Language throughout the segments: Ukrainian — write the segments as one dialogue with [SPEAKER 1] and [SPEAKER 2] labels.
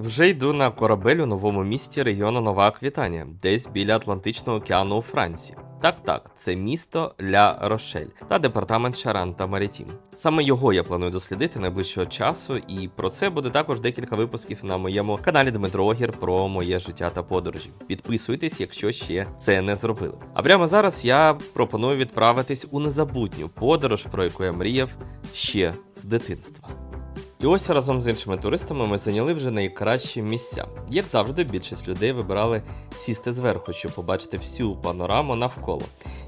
[SPEAKER 1] Вже йду на корабель у новому місті регіону Нова Аквітанія, десь біля Атлантичного океану у Франції. Так, так, це місто Ля Рошель та департамент Шаран та Марітім. Саме його я планую дослідити найближчого часу, і про це буде також декілька випусків на моєму каналі Дмитро Огір про моє життя та подорожі. Підписуйтесь, якщо ще це не зробили. А прямо зараз я пропоную відправитись у незабутню подорож, про яку я мріяв ще з дитинства. І ось разом з іншими туристами ми зайняли вже найкращі місця. Як завжди, більшість людей вибирали сісти зверху, щоб побачити всю панораму навколо.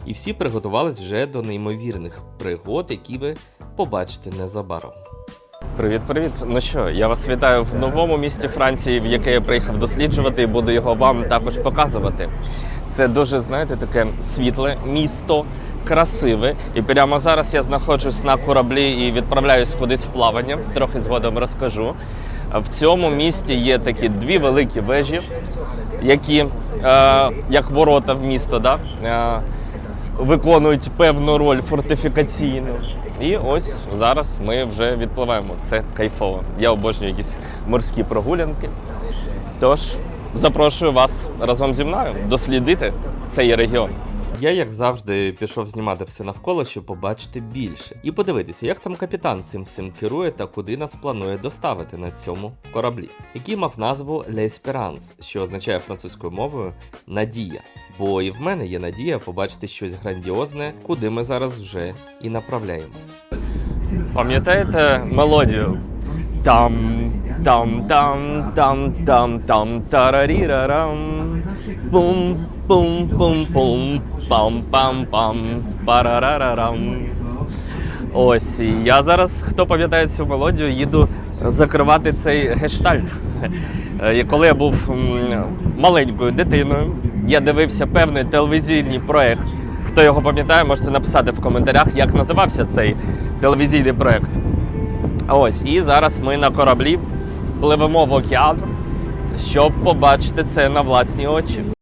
[SPEAKER 1] І всі приготувались вже до неймовірних пригод, які ви побачите незабаром. Привіт, привіт. Ну що, я вас вітаю в новому місті Франції, в яке я приїхав досліджувати і буду його вам також показувати. Це дуже, знаєте, таке світле місто, красиве. І прямо зараз я знаходжусь на кораблі і відправляюсь кудись в плавання. Трохи згодом розкажу. В цьому місті є такі дві великі вежі, які е, як ворота в місто, да? е, виконують певну роль фортифікаційну. І ось зараз ми вже відпливаємо. Це кайфово. Я обожнюю якісь морські прогулянки. Тож запрошую вас разом зі мною дослідити цей регіон. Я, як завжди, пішов знімати все навколо, щоб побачити більше, і подивитися, як там капітан цим всім керує та куди нас планує доставити на цьому кораблі, який мав назву L'Espérance, що означає французькою мовою надія. Бо і в мене є надія побачити щось грандіозне, куди ми зараз вже і направляємось. Пам'ятаєте мелодію? Там, там, там, там, там, там, тарарірарам. Пум, пум, пум, пум, пам, пам, пам, парарарарам. Ось, я зараз, хто пам'ятає цю мелодію, їду закривати цей гештальт. Е, Коли я був маленькою дитиною, я дивився певний телевізійний проект. Хто його пам'ятає, можете написати в коментарях, як називався цей телевізійний проект. Ось, і зараз ми на кораблі пливемо в океан, щоб побачити це на власні очі.